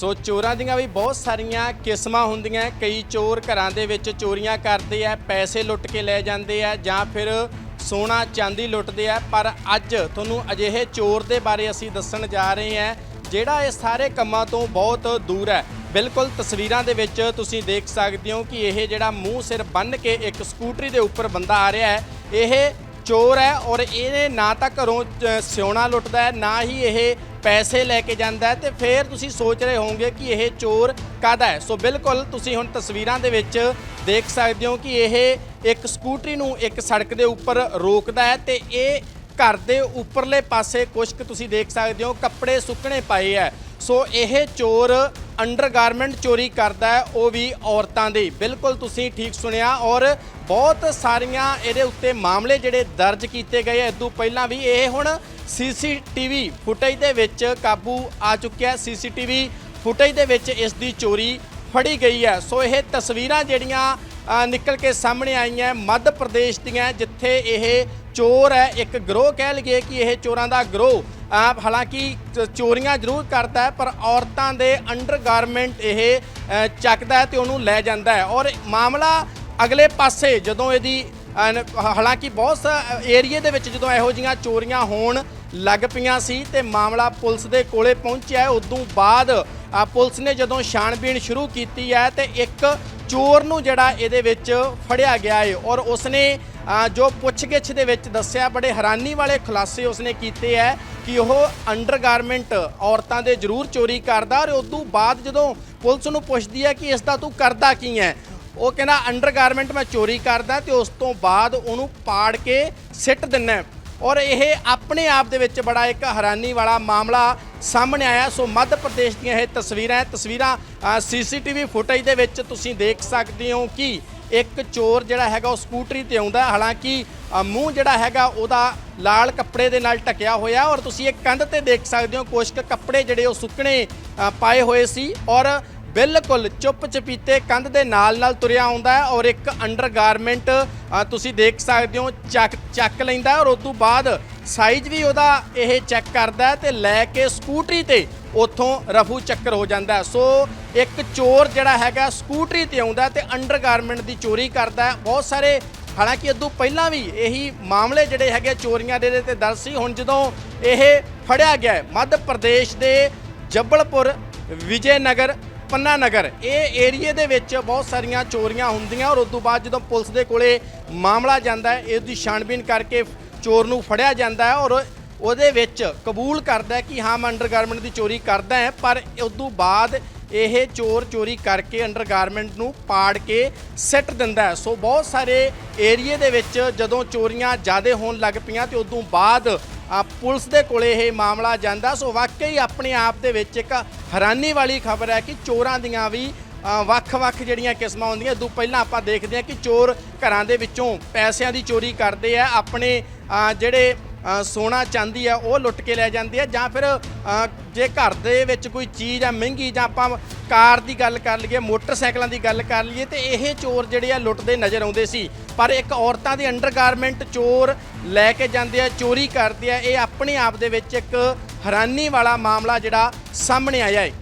ਸੋ ਚੋਰਾਂ ਦੀਆਂ ਵੀ ਬਹੁਤ ਸਾਰੀਆਂ ਕਿਸਮਾਂ ਹੁੰਦੀਆਂ ਕਈ ਚੋਰ ਘਰਾਂ ਦੇ ਵਿੱਚ ਚੋਰੀਆਂ ਕਰਦੇ ਆ ਪੈਸੇ ਲੁੱਟ ਕੇ ਲੈ ਜਾਂਦੇ ਆ ਜਾਂ ਫਿਰ ਸੋਨਾ ਚਾਂਦੀ ਲੁੱਟਦੇ ਆ ਪਰ ਅੱਜ ਤੁਹਾਨੂੰ ਅਜਿਹੇ ਚੋਰ ਦੇ ਬਾਰੇ ਅਸੀਂ ਦੱਸਣ ਜਾ ਰਹੇ ਹਾਂ, ਜਿਹੜਾ ਇਹ ਸਾਰੇ ਕੰਮਾਂ ਤੋਂ ਬਹੁਤ ਦੂਰ ਹੈ। ਬਿਲਕੁਲ ਤਸਵੀਰਾਂ ਦੇ ਵਿੱਚ ਤੁਸੀਂ ਦੇਖ ਸਕਦੇ ਹੋ ਕਿ ਇਹ ਜਿਹੜਾ ਮੂੰਹ ਸਿਰ ਬੰਨ ਕੇ ਇੱਕ ਸਕੂਟਰੀ ਦੇ ਉੱਪਰ ਬੰਦਾ ਆ ਰਿਹਾ ਹੈ। ਇਹ ਚੋਰ ਹੈ ਔਰ ਇਹਨੇ ਨਾ ਤਾਂ ਘਰੋਂ ਸਿਉਣਾ ਲੁੱਟਦਾ ਹੈ, ਨਾ ਹੀ ਇਹ ਪੈਸੇ ਲੈ ਕੇ ਜਾਂਦਾ ਹੈ ਤੇ ਫਿਰ ਤੁਸੀਂ ਸੋਚ ਰਹੇ ਹੋਵੋਗੇ ਕਿ ਇਹ ਚੋਰ ਕਾਦਾ ਹੈ? ਸੋ ਬਿਲਕੁਲ ਤੁਸੀਂ ਹੁਣ ਤਸਵੀਰਾਂ ਦੇ ਵਿੱਚ ਦੇਖ ਸਕਦੇ ਹੋ ਕਿ ਇਹ ਇੱਕ ਸਕੂਟਰੀ ਨੂੰ ਇੱਕ ਸੜਕ ਦੇ ਉੱਪਰ ਰੋਕਦਾ ਹੈ ਤੇ ਇਹ ਘਰ ਦੇ ਉੱਪਰਲੇ ਪਾਸੇ ਕੁਝ ਕੁ ਤੁਸੀਂ ਦੇਖ ਸਕਦੇ ਹੋ, ਕੱਪੜੇ ਸੁੱਕਣੇ ਪਏ ਹੈ। ਸੋ ਇਹ ਚੋਰ ਅੰਡਰਗਾਰਮੈਂਟ ਚੋਰੀ ਕਰਦਾ ਹੈ, ਉਹ ਵੀ ਔਰਤਾਂ ਦੇ। ਬਿਲਕੁਲ ਤੁਸੀਂ ਠੀਕ ਸੁਣਿਆ ਔਰ ਬਹੁਤ ਸਾਰੀਆਂ ਇਹਦੇ ਉੱਤੇ ਮਾਮਲੇ ਜਿਹੜੇ ਦਰਜ ਕੀਤੇ ਗਏ ਐ ਤੋਂ ਪਹਿਲਾਂ ਵੀ ਇਹ ਹੁਣ ਸੀਸੀਟੀਵੀ ਫੁਟੇਜ ਦੇ ਵਿੱਚ ਕਾਬੂ ਆ ਚੁੱਕਿਆ ਸੀਸੀਟੀਵੀ ਫੁਟੇਜ ਦੇ ਵਿੱਚ ਇਸ ਦੀ ਚੋਰੀ ਫੜੀ ਗਈ ਹੈ। ਸੋ ਇਹ ਤਸਵੀਰਾਂ ਜਿਹੜੀਆਂ ਅ, ਨਿਕਲ ਕੇ ਸਾਹਮਣੇ ਆਈਆਂ ਮੱਧ ਪ੍ਰਦੇਸ਼ ਦੀਆਂ ਜਿੱਥੇ ਇਹ ਚੋਰ ਹੈ ਇੱਕ ਗਰੋਹ ਕਹਿ ਲਈਏ ਕਿ ਇਹ ਚੋਰਾਂ ਦਾ ਗਰੋਹ। ਅ, ਹਾਲਾਂਕਿ ਚ- ਚੋਰੀਆਂ ਜ਼ਰੂਰ ਕਰਦਾ ਹੈ ਪਰ ਔਰਤਾਂ ਦੇ ਅੰਡਰਗਾਰਮੈਂਟ ਇਹ ਅ, ਚੱਕਦਾ ਹੈ ਤੇ ਉਹਨੂੰ ਲੈ ਜਾਂਦਾ ਹੈ। ਔਰ ਮਾਮਲਾ ਅਗਲੇ ਪਾਸੇ ਜਦੋਂ ਇਹਦੀ ਹਾਲਾਂਕਿ ਬਹੁਤ ਸਾ, ਏਰੀਏ ਦੇ ਵਿੱਚ ਜਦੋਂ ਇਹੋ ਜੀਆਂ ਚੋਰੀਆਂ ਹੋਣ ਲੱਗ ਪਈਆਂ ਸੀ ਤੇ ਮਾਮਲਾ ਪੁਲਿਸ ਦੇ ਕੋਲੇ ਪਹੁੰਚਿਆ ਉਦੋਂ ਬਾਅਦ ਪੁਲਿਸ ਨੇ ਜਦੋਂ ਛਾਣਬੀਣ ਸ਼ੁਰੂ ਕੀਤੀ ਹੈ ਤੇ ਇੱਕ ਚੋਰ ਨੂੰ ਜਿਹੜਾ ਇਹਦੇ ਵਿੱਚ ਫੜਿਆ ਗਿਆ ਹੈ ਔਰ ਉਸਨੇ ਜੋ ਪੁੱਛਗਿੱਛ ਦੇ ਵਿੱਚ ਦੱਸਿਆ, ਬੜੇ ਹੈਰਾਨੀ ਵਾਲੇ ਖੁਲਾਸੇ ਉਸਨੇ ਕੀਤੇ ਹੈ ਕਿ ਉਹ ਅੰਡਰਗਾਰਮੈਂਟ ਔਰਤਾਂ ਦੇ ਜ਼ਰੂਰ ਚੋਰੀ ਕਰਦਾ ਔਰ ਉਦੋਂ ਬਾਅਦ ਜਦੋਂ ਪੁਲਿਸ ਨੂੰ ਪੁੱਛਦੀ ਹੈ ਕਿ ਇਸ ਦਾ ਤੂੰ ਕਰਦਾ ਕੀ ਹੈ ਉਹ ਕਹਿੰਦਾ ਅੰਡਰਗਾਰਮੈਂਟ ਮੈਂ ਚੋਰੀ ਕਰਦਾ ਤੇ ਉਸ ਤੋਂ ਬਾਅਦ ਉਹਨੂੰ ਪਾੜ ਕੇ ਸਿੱਟ ਦਿੰਨਾ ਔਰ ਇਹ ਆਪਣੇ ਆਪ ਦੇ ਵਿੱਚ ਬੜਾ ਇੱਕ ਹੈਰਾਨੀ ਵਾਲਾ ਮਾਮਲਾ ਸਾਹਮਣੇ ਆਇਆ। ਸੋ ਮੱਧ ਪ੍ਰਦੇਸ਼ ਦੀਆਂ ਇਹ ਤਸਵੀਰਾਂ ਹੈ। ਤਸਵੀਰਾਂ ਸੀਸੀਟੀਵੀ ਫੁਟੇਜ ਦੇ ਵਿੱਚ ਤੁਸੀਂ ਦੇਖ ਸਕਦੇ ਹੋ ਕਿ ਇੱਕ ਚੋਰ ਜਿਹੜਾ ਹੈਗਾ ਉਹ ਸਕੂਟਰੀ ਤੇ ਆਉਂਦਾ ਹਾਲਾਂਕਿ ਮੂੰਹ ਜਿਹੜਾ ਹੈਗਾ ਉਹਦਾ ਲਾਲ ਕੱਪੜੇ ਦੇ ਨਾਲ ਢਕਿਆ ਹੋਇਆ ਔਰ ਤੁਸੀਂ ਇਹ ਕੰਧ ਤੇ ਦੇਖ ਸਕਦੇ ਹੋ ਕੁਝ ਕੁ ਕੱਪੜੇ ਜਿਹੜੇ ਉਹ ਸੁੱਕਣੇ ਪਾਏ ਹੋਏ ਸੀ। ਔਰ ਬਿਲਕੁਲ ਚੁੱਪ ਚਪੀਤੇ ਕੰਧ ਦੇ ਨਾਲ ਨਾਲ ਤੁਰਿਆ ਆਉਂਦਾ ਹੈ ਔਰ ਇੱਕ ਅੰਡਰਗਾਰਮੈਂਟ ਅ, ਤੁਸੀਂ ਦੇਖ ਸਕਦੇ ਹੋ ਚੱਕ ਚੱਕ ਲੈਂਦਾ ਔਰ ਉਸ ਤੋਂ ਬਾਅਦ ਸਾਈਜ਼ ਵੀ ਉਹਦਾ ਇਹ ਚੈੱਕ ਕਰਦਾ ਹੈ ਤੇ ਲੈ ਕੇ ਸਕੂਟਰੀ ਤੇ ਉੱਥੋਂ ਰਫੂ ਚੱਕਰ ਹੋ ਜਾਂਦਾ ਸੋ ਇੱਕ ਚੋਰ ਜਿਹੜਾ ਹੈਗਾ ਸਕੂਟਰੀ ਤੇ ਆਉਂਦਾ ਹੈ ਤੇ ਅੰਡਰਗਾਰਮੈਂਟ ਦੀ ਚੋਰੀ ਕਰਦਾ ਬਹੁਤ ਸਾਰੇ ਹਾਲਾਂਕਿ ਇਦੋਂ ਪਹਿਲਾਂ ਵੀ ਇਹੀ ਮਾਮਲੇ ਜਿਹੜੇ ਹੈਗੇ ਚੋਰੀਆਂ ਦੇ ਤੇ ਦਰਜ ਸੀ। ਹੁਣ ਜਦੋਂ ਇਹ ਫੜਿਆ ਗਿਆ ਮੱਧ ਪ੍ਰਦੇਸ਼ ਦੇ ਜੱਬਲਪੁਰ ਵਿਜੇਨਗਰ ਪੰਨਾ ਨਗਰ। ਇਹ ਏਰੀਏ ਦੇ ਵਿੱਚ ਬਹੁਤ ਸਾਰੀਆਂ ਚੋਰੀਆਂ ਹੁੰਦੀਆਂ ਔਰ ਉਸ ਤੋਂ ਬਾਅਦ ਜਦੋਂ ਪੁਲਿਸ ਦੇ ਕੋਲੇ ਮਾਮਲਾ ਜਾਂਦਾ ਹੈ ਇਸ ਦੀ ਛਾਣਬੀਨ ਕਰਕੇ ਚੋਰ ਨੂੰ ਫੜਿਆ ਜਾਂਦਾ ਹੈ ਔਰ ਉਹਦੇ ਵਿੱਚ ਕਬੂਲ ਕਰਦਾ ਕਿ ਹਾਂ, ਮੈਂ ਅੰਡਰਗਾਰਮੈਂਟ ਦੀ ਚੋਰੀ ਕਰਦਾ ਹੈ, ਪਰ ਉਸ ਤੋਂ ਬਾਅਦ ਇਹ ਚੋਰ ਚੋਰੀ ਕਰਕੇ ਅੰਡਰਗਾਰਮੈਂਟ ਨੂੰ ਪਾੜ ਕੇ ਸਿੱਟ ਦਿੰਦਾ ਸੋ ਬਹੁਤ ਸਾਰੇ ਏਰੀਏ ਦੇ ਵਿੱਚ ਜਦੋਂ ਚੋਰੀਆਂ ਜ਼ਿਆਦਾ ਹੋਣ ਲੱਗ ਪਈਆਂ ਤੇ ਉਦੋਂ ਬਾਅਦ ਪੁਲਿਸ ਦੇ ਕੋਲੇ ਇਹ ਮਾਮਲਾ ਜਾਂਦਾ। ਸੋ ਵਾਕਈ ਆਪਣੇ ਆਪ ਦੇ ਵਿੱਚ ਇੱਕ ਹੈਰਾਨੀ ਵਾਲੀ ਖਬਰ ਹੈ ਕਿ ਚੋਰਾਂ ਦੀਆਂ ਵੀ ਵੱਖ-ਵੱਖ ਜਿਹੜੀਆਂ ਕਿਸਮਾਂ ਹੁੰਦੀਆਂ ਤੋਂ ਪਹਿਲਾਂ ਆਪਾਂ ਦੇਖਦੇ ਹਾਂ ਕਿ ਚੋਰ ਘਰਾਂ ਦੇ ਵਿੱਚੋਂ ਪੈਸਿਆਂ ਦੀ ਚੋਰੀ ਕਰਦੇ ਆ। ਆਪਣੇ ਜਿਹੜੇ ਸੋਨਾ ਚਾਂਦੀ ਆ, ਉਹ ਲੁੱਟ ਕੇ ਲੈ ਜਾਂਦੇ ਆ ਜਾਂ ਫਿਰ ਜੇ ਘਰ ਦੇ ਵਿੱਚ ਕੋਈ ਚੀਜ਼ ਆ ਮਹਿੰਗੀ ਜਾਂ ਆਪਾਂ ਕਾਰ ਦੀ ਗੱਲ ਕਰ ਲਈਏ, ਮੋਟਰਸਾਈਕਲਾਂ ਦੀ ਗੱਲ ਕਰ ਲਈਏ, ਤੇ ਇਹ ਚੋਰ ਜਿਹੜੇ ਆ ਲੁੱਟਦੇ ਨਜ਼ਰ ਆਉਂਦੇ ਸੀ। ਪਰ ਇੱਕ ਔਰਤਾਂ ਦੇ ਅੰਡਰਗਾਰਮੈਂਟ ਚੋਰ ਲੈ ਕੇ ਜਾਂਦੇ ਆ, ਚੋਰੀ ਕਰਦੇ ਆ, ਇਹ ਆਪਣੇ ਆਪ ਦੇ ਵਿੱਚ ਇੱਕ ਹੈਰਾਨੀ ਵਾਲਾ ਮਾਮਲਾ ਜਿਹੜਾ ਸਾਹਮਣੇ ਆਇਆ ਹੈ।